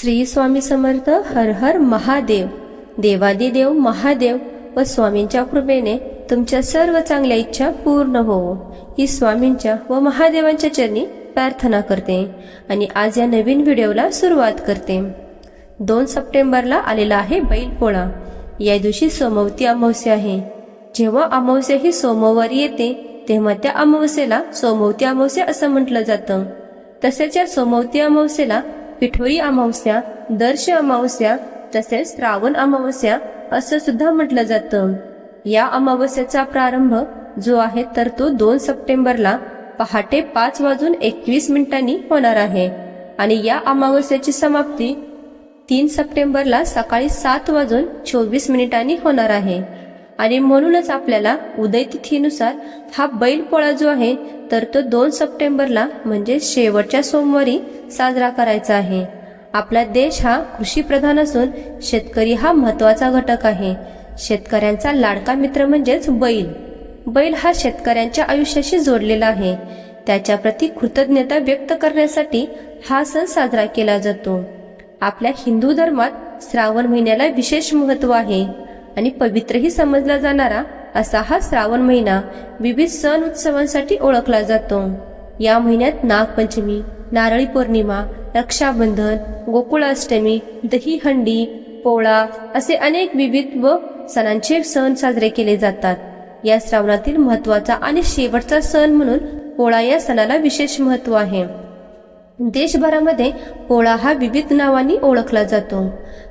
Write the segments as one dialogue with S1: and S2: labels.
S1: श्री स्वामी समर्थ हर हर महादेव. देवादिदेव महादेव व स्वामींच्या कृपेने तुमच्या सर्व चांगल्या इच्छा पूर्ण होवो ही स्वामींच्या व महादेवांच्या चरणी प्रार्थना करते आणि आज या नवीन व्हिडिओला सुरुवात करते. दोन सप्टेंबरला आलेला आहे बैलपोळा. या दिवशी सोमवती अमावस्या आहे. जेव्हा अमावस्या ही सोमवारी येते तेव्हा त्या अमावस्येला सोमवती अमावस्या असं म्हटलं जातं. तसेच या सोमवती अमावस्येला पिठोरी अमावस्या दर्श अमावस्या तसेच श्रावण अमावस्या असं सुद्धा म्हटलं जातं. या अमावस्येचा प्रारंभ जो आहे तर तो दोन सप्टेंबरला पहाटे पाच वाजून एकवीस मिनिटांनी होणार आहे. आणि या अमावस्याची समाप्ती तीन सप्टेंबरला सकाळी सात वाजून चोवीस मिनिटांनी होणार आहे. आणि म्हणूनच आपल्याला उदय तिथीनुसार हा बैलपोळा जो आहे तर तो दोन सप्टेंबरला म्हणजे शेवटच्या सोमवारी साजरा करायचा आहे. आपला देश हा कृषी प्रधान असून शेतकरी हा महत्त्वाचा घटक आहे. शेतकऱ्यांचा लाडका मित्र म्हणजेच बैल. बैल हा शेतकऱ्यांच्या आयुष्याशी जोडलेला आहे. त्याच्या प्रती कृतज्ञता व्यक्त करण्यासाठी हा सण साजरा केला जातो. आपल्या हिंदू धर्मात श्रावण महिन्याला विशेष महत्त्व आहे. आणि पवित्रही समजला जाणारा असा हा श्रावण महिना विविध सण उत्सवांसाठी ओळखला जातो. या महिन्यात नागपंचमी नारळी पौर्णिमा रक्षाबंधन गोकुळाष्टमी दहीहंडी पोळा असे अनेक विविध व सणांचे सण साजरे केले जातात. या श्रावणातील महत्त्वाचा आणि शेवटचा सण म्हणून पोळा या सणाला विशेष महत्त्व आहे. देशभरामध्ये पोळा हा विविध नावांनी ओळखला जातो.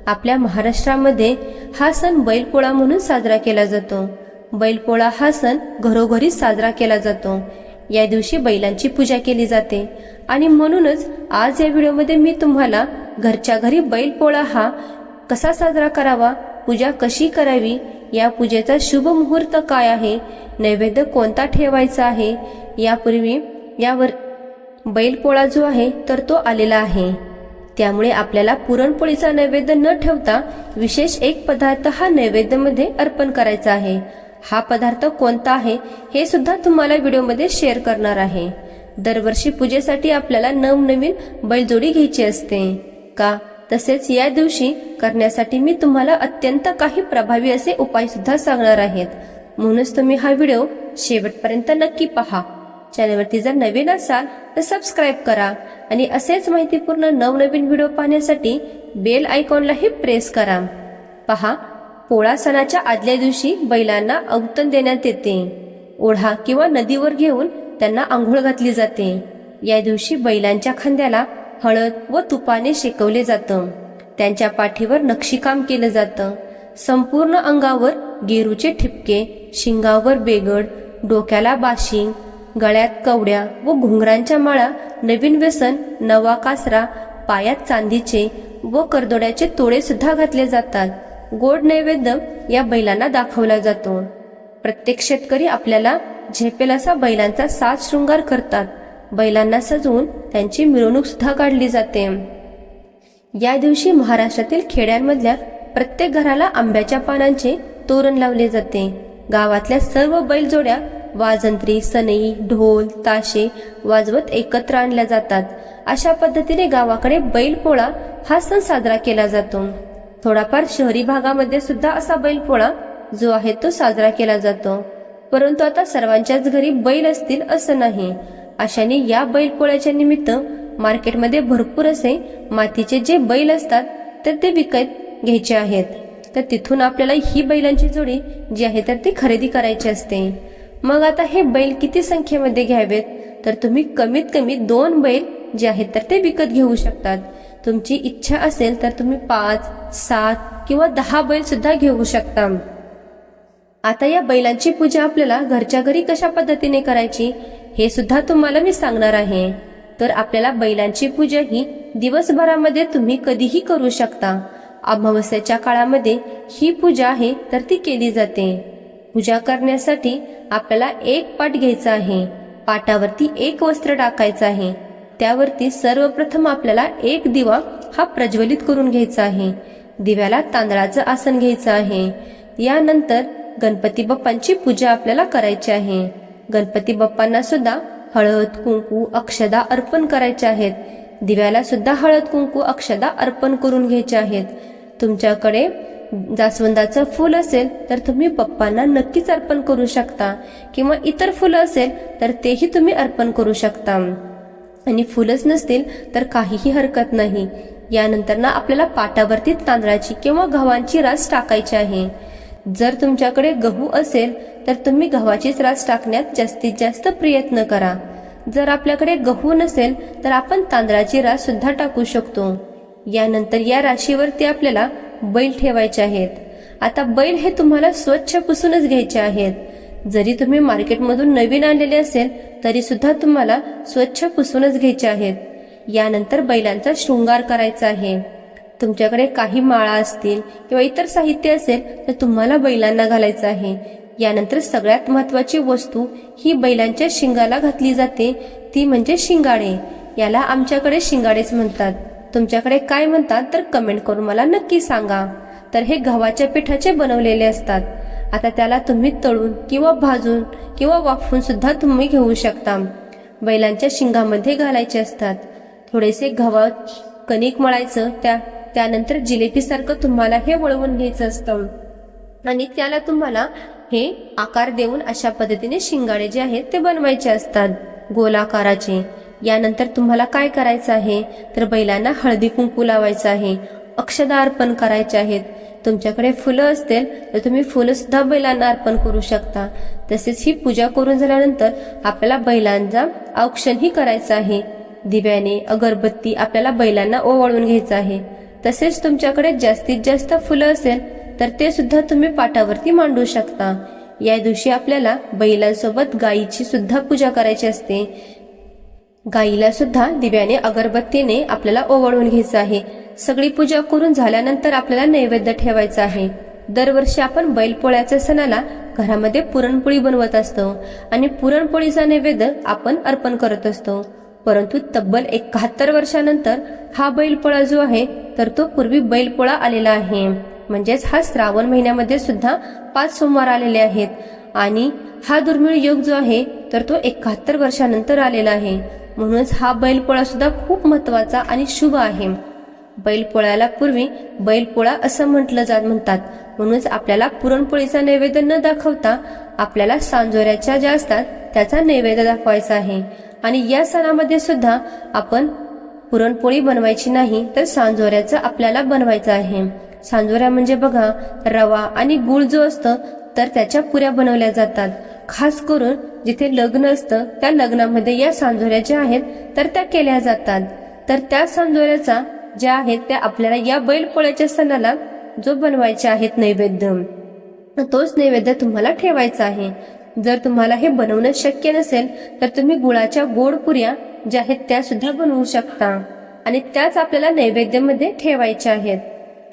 S1: आपल्या महाराष्ट्रामध्ये हा सण बैलपोळा म्हणून साजरा केला जातो. बैलपोळा हा सण घरोघरी साजरा केला जातो. या दिवशी बैलांची पूजा केली जाते. आणि म्हणूनच आज या व्हिडिओमध्ये मी तुम्हाला घरच्या घरी बैलपोळा हा कसा साजरा करावा पूजा कशी करावी या पूजेचा शुभ मुहूर्त काय आहे नैवेद्य कोणता ठेवायचा आहे यापूर्वी यावर बैलपोळा जो आहे तर तो आलेला आहे. त्यामुळे आपल्याला पुरणपोळीचा नैवेद्य न ठेवता विशेष एक पदार्थ हा नैवेद्यामध्ये अर्पण करायचा आहे. हा पदार्थ कोणता आहे हे सुद्धा तुम्हाला व्हिडिओमध्ये शेअर करणार आहे. दरवर्षी पूजेसाठी आपल्याला नवनवीन बैलजोडी घ्यायची असते. का? तसेच या दिवशी करण्यासाठी मी तुम्हाला अत्यंत काही प्रभावी असे उपाय सुद्धा सांगणार आहेत. म्हणूनच तुम्ही हा व्हिडिओ शेवटपर्यंत नक्की पहा. चॅनलवरती जर नवीन असाल तर सबस्क्राईब करा आणि असेच माहितीपूर्ण नवनवीन व्हिडिओ पाहण्यासाठी बेल आयकॉनलाही प्रेस करा. पहा पोळा सणाच्या आदल्या दिवशी बैलांना अवतन देण्यात येते. ओढा किंवा नदीवर घेऊन त्यांना आंघोळ घातली जाते. या दिवशी बैलांच्या खांद्याला हळद व तुपाने शेकवले जातं. त्यांच्या पाठीवर नक्षीकाम केलं जातं. संपूर्ण अंगावर गेरूचे ठिपके शिंगावर बेगड डोक्याला बाशिंग गळ्यात कवड्या व घुंगरांच्या माळा नवीन व्यसन नवा कासरा पायात चांदीचे व करदोड्याचे तोडे सुद्धा घातले जातात. गोड नैवेद्य या बैलांना दाखवला जातो. प्रत्येक शेतकरी आपल्याला झेपेल असा बैलांचा साज शृंगार करतात. बैलांना सजवून त्यांची मिरवणूक सुद्धा काढली जाते. या दिवशी महाराष्ट्रातील खेड्यांमधल्या प्रत्येक घराला आंब्याच्या पानांचे तोरण लावले जाते. गावातल्या सर्व बैलजोड्या वाजंत्री सनई ढोल ताशे वाजवत एकत्र आणल्या जातात. अशा पद्धतीने गावाकडे बैलपोळा हा सण साजरा केला जातो. थोडाफार शहरी भागामध्ये सुद्धा असा बैलपोळा जो आहे तो साजरा केला जातो. परंतु आता सर्वांच्याच घरी बैल असतील असं नाही. अशाने या बैलपोळ्याच्या निमित्त मार्केटमध्ये भरपूर असे मातीचे जे बैल असतात तर ते विकत घ्यायचे आहेत. तर तिथून आपल्याला ही बैलांची जोडी जी आहे तर ती खरेदी करायची असते. मग आता हे बैल किती संख्येमध्ये घ्यावेत? तर तुम्ही कमीत कमी दोन बैल जे आहेत तर ते विकत घेऊ शकतात. तुमची इच्छा असेल तर तुम्ही पाच सात किंवा दहा बैल सुद्धा घेऊ शकता. आता या बैलांची पूजा आपल्याला घरच्या घरी कशा पद्धतीने करायची हे सुद्धा तुम्हाला मी सांगणार आहे. तर आपल्याला बैलांची पूजा ही दिवसभरामध्ये तुम्ही कधीही करू शकता. अमावस्याच्या काळामध्ये ही पूजा आहे तर ती केली जाते. पूजा करण्यासाठी आपल्याला एक पाट घ्यायचा आहे. पाटावरती एक वस्त्र टाकायचं आहे. त्यावरती सर्वप्रथम आपल्याला एक दिवा हा प्रज्वलित करून घ्यायचा आहे. दिव्याला तांदळाचं आसन घ्यायचं आहे. यानंतर गणपती बाप्पांची पूजा आपल्याला करायची आहे. गणपती बाप्पांना सुद्धा हळद कुंकू अक्षदा अर्पण करायचे आहेत. दिव्याला सुद्धा हळद कुंकू अक्षदा अर्पण करून घ्यायचे आहेत. तुमच्याकडे जास्वंदाचं फूल असेल तर तुम्ही पप्पांना नक्कीच अर्पण करू शकता. किंवा इतर फुलं असेल तर तेही तुम्ही अर्पण करू शकता. आणि फुलंच नसतील तर काहीही हरकत नाही. यानंतर ना आपल्याला पाटावरती तांदळाची किंवा गव्हांची रास टाकायची आहे. जर तुमच्याकडे गहू असेल तर तुम्ही गव्हाचीच रास टाकण्यात जास्तीत जास्त प्रयत्न करा. जर आपल्याकडे गहू नसेल तर आपण तांदळाची रास सुद्धा टाकू शकतो. यानंतर या राशीवरती आपल्याला बैल ठेवायचे आहेत. आता बैल हे तुम्हाला स्वच्छ पुसूनच घ्यायचे आहेत. जरी तुम्ही मार्केटमधून नवीन आणलेले असेल तरी सुद्धा तुम्हाला स्वच्छ पुसूनच घ्यायचे आहेत. यानंतर बैलांचा शृंगार करायचा आहे. तुमच्याकडे काही माळा असतील किंवा इतर साहित्य असेल तर तुम्हाला बैलांना घालायचं आहे. यानंतर सगळ्यात महत्वाची वस्तू ही बैलांच्या शिंगाला घातली जाते. ती म्हणजे शिंगाडे. याला आमच्याकडे शिंगाडेच म्हणतात. तुमच्याकडे काय म्हणतात तर कमेंट करून मला नक्की सांगा. तर हे गव्हाच्या पिठाचे बनवलेले असतात. आता त्याला तुम्ही तळून किंवा भाजून किंवा वाफवून सुद्धा तुम्ही घेऊ शकता. बैलांच्या शिंगामध्ये घालायचे असतात. थोडेसे गवत कणिक मळायचं त्या त्यानंतर जिलेबीसारखं तुम्हाला हे वळवून घ्यायचं असतं. आणि त्याला तुम्हाला हे आकार देऊन अशा पद्धतीने शिंगाडे जे आहेत ते बनवायचे असतात. गोलाकाराचे. यानंतर तुम्हाला काय करायचं आहे? तर बैलांना हळदी कुंकू लावायचं आहे. अक्षदा अर्पण करायचे आहेत. तुमच्याकडे फुलं असतील तर तुम्ही फुलंसुद्धा बैलांना अर्पण करू शकता. तसेच ही पूजा करून झाल्यानंतर आपल्याला बैलांचा औक्षणही करायचं आहे. दिव्याने अगरबत्ती आपल्याला बैलांना ओवाळून घ्यायचं आहे. तसेच तुमच्याकडे जास्तीत जास्त फुलं असेल तर ते सुद्धा तुम्ही पाटावरती मांडू शकता. या दिवशी आपल्याला बैलांसोबत गायीची सुद्धा पूजा करायची असते. गाईला सुद्धा दिव्याने अगरबत्तीने आपल्याला ओवाळून घ्यायचं आहे. सगळी पूजा करून झाल्यानंतर आपल्याला नैवेद्य ठेवायचा आहे. दरवर्षी आपण बैलपोळ्याच्या सणाला घरामध्ये पुरणपोळी बनवत असतो आणि पुरणपोळीचा नैवेद्य आपण अर्पण करत असतो. परंतु तब्बल एकाहत्तर वर्षानंतर हा बैलपोळा जो आहे तर तो पूर्वी बैलपोळा आलेला आहे. म्हणजेच हा श्रावण महिन्यामध्ये सुद्धा पाच सोमवार आलेले आहेत. आणि हा दुर्मिळ योग जो आहे तर तो एकाहत्तर वर्षानंतर आलेला आहे. म्हणूनच हा बैलपोळा सुद्धा खूप महत्त्वाचा आणि शुभ आहे. बैलपोळ्याला पूर्वी बैलपोळा असं म्हटलं जात म्हणतात. म्हणूनच आपल्याला पुरणपोळीचा नैवेद्य न दाखवता आपल्याला सांजोऱ्याच्या ज्या असतात त्याचा नैवेद्य दाखवायचा आहे. आणि या सणामध्ये सुद्धा आपण पुरणपोळी बनवायची नाही तर सांजोऱ्याचं आपल्याला बनवायचं आहे. सांजोऱ्या म्हणजे बघा रवा आणि गुळ जो असतं तर त्याच्या पुऱ्या बनवल्या जातात. खास करून जिथे लग्न असतं त्या लग्नामध्ये या सांजोऱ्या ज्या आहेत तर त्या केल्या जातात. तर त्या सांजोऱ्याचा ज्या आहेत त्या आपल्याला या बैलपोळ्याच्या सणाला जो बनवायचे आहेत नैवेद्य. तोच नैवेद्य तुम्हाला ठेवायचा आहे. जर तुम्हाला हे बनवणं शक्य नसेल तर तुम्ही गुळाच्या गोड पुऱ्या ज्या आहेत त्या सुद्धा बनवू शकता. आणि त्याच आपल्याला नैवेद्यामध्ये ठेवायच्या आहेत.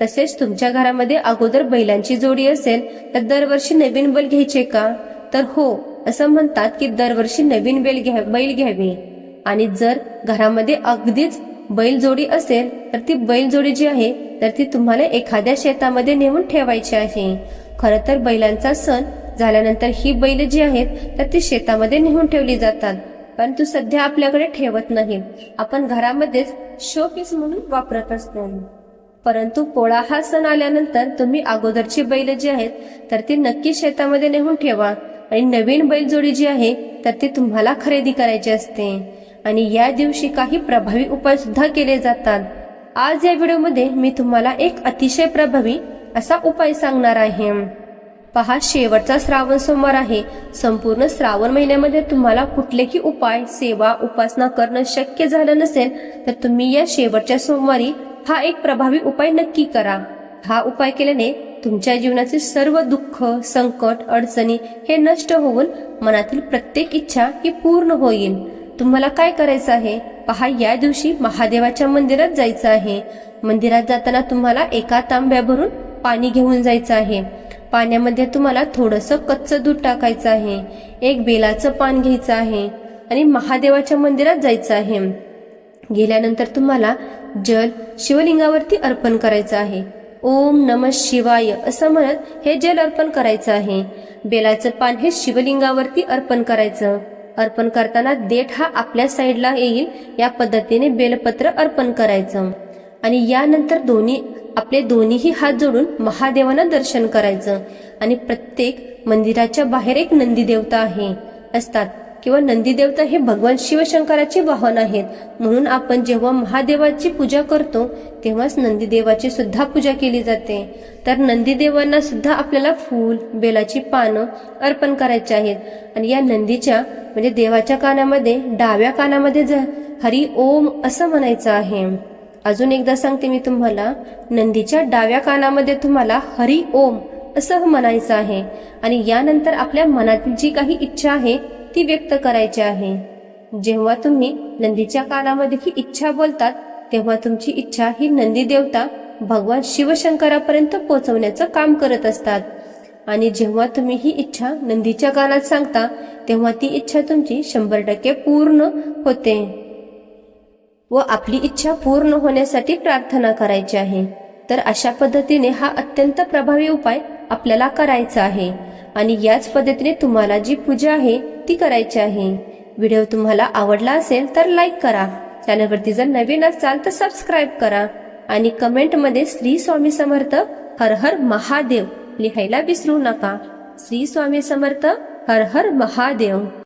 S1: तसेच तुमच्या घरामध्ये अगोदर बैलांची जोडी असेल तर दरवर्षी नवीन बैल घ्यायचे का? तर हो असं म्हणतात की दरवर्षी नवीन बैल घ्या बैल घ्यावे. आणि जर घरामध्ये अगदीच बैलजोडी असेल तर ती बैलजोडी जी आहे तर ती तुम्हाला एखाद्या शेतामध्ये नेऊन ठेवायची आहे. खरं तर बैलांचा सण झाल्यानंतर ही बैल जी आहेत तर ती शेतामध्ये नेऊन ठेवली जातात. परंतु सध्या आपल्याकडे ठेवत नाही. आपण घरामध्येच शो पीस म्हणून वापरत असतो. परंतु पोळा हा सण आल्यानंतर तुम्ही अगोदरची बैल जी आहेत तर ती नक्की शेतामध्ये नेऊन ठेवा. आणि नवीन बैलजोडी जी आहे तर ती तुम्हाला खरेदी करायची असते. आणि या दिवशी काही प्रभावी उपाय सुद्धा केले जातात. आज या व्हिडिओमध्ये मी तुम्हाला एक अतिशय प्रभावी असा उपाय सांगणार आहे. पहा शेवटचा श्रावण सोमवार आहे. संपूर्ण श्रावण महिन्यामध्ये तुम्हाला कुठलेही उपाय सेवा उपासना करणं शक्य झालं नसेल तर तुम्ही या शेवटच्या सोमवारी हा एक प्रभावी उपाय नक्की करा. हा उपाय केल्याने तुमच्या जीवनातील सर्व दुःख संकट अडचणी हे नष्ट होऊन मनातील प्रत्येक इच्छा ही पूर्ण होईल. तुम्हाला काय करायचं आहे? पहा या दिवशी महादेवाच्या मंदिरात जायचं आहे. मंदिरात जाताना तुम्हाला एका तांब्या भरून पाणी घेऊन जायचं आहे. पाण्यामध्ये तुम्हाला थोडंसं कच्चं दूध टाकायचं आहे. एक बेलाचं पान घ्यायचं आहे आणि महादेवाच्या मंदिरात जायचं आहे. गेल्यानंतर तुम्हाला जल शिवलिंगावरती अर्पण करायचं आहे. ओम नम शिवाय असं म्हणत हे जल अर्पण करायचं आहे. बेलाचं पान हे शिवलिंगावरती अर्पण करायचं. अर्पण करताना देठ हा आपल्या साईडला येईल या पद्धतीने बेलपत्र अर्पण करायचं. आणि यानंतर दोन्ही आपले दोन्हीही हात जोडून महादेवांना दर्शन करायचं. आणि प्रत्येक मंदिराच्या बाहेर एक नंदी देवता आहे असतात. किंवा नंदी देवता हे भगवान शिवशंकराचे वाहन आहेत. म्हणून आपण जेव्हा महादेवाची पूजा करतो तेव्हाच नंदीदेवाची सुद्धा पूजा केली जाते. तर नंदीदेवांना सुद्धा आपल्याला फूल बेलाची पानं अर्पण करायची आहेत. आणि या नंदीच्या म्हणजे देवाच्या कानामध्ये डाव्या कानामध्ये ज हरी ओम असं म्हणायचं आहे अजून एकदा सांगते मी तुम्हाला नंदीच्या डाव्या कानामध्ये तुम्हाला हरी ओम असं म्हणायचं आहे आणि यानंतर आपल्या मनात जी काही इच्छा आहे ती व्यक्त करायची आहे. जेव्हा तुम्ही नंदीच्या कानामध्ये ही इच्छा बोलतात तेव्हा तुमची इच्छा ही नंदी देवता भगवान शिवशंकरापर्यंत पोहोचवण्याचं काम करत असतात. आणि जेव्हा तुम्ही ही इच्छा नंदीच्या कानात सांगता तेव्हा ती इच्छा तुमची शंभर टक्के पूर्ण होते. व आपली इच्छा पूर्ण होण्यासाठी प्रार्थना करायची आहे. तर अशा पद्धतीने हा अत्यंत प्रभावी उपाय आपल्याला करायचा आहे. आणि याच पद्धतीने तुम्हाला जी पूजा आहे ती करायची आहे. व्हिडिओ तुम्हाला आवडला असेल तर लाईक करा. चॅनलवरती जर नवीन असाल तर सबस्क्राईब करा. आणि कमेंटमध्ये श्री स्वामी समर्थ हर हर महादेव लिहायला विसरू नका. श्री स्वामी समर्थ हर हर महादेव.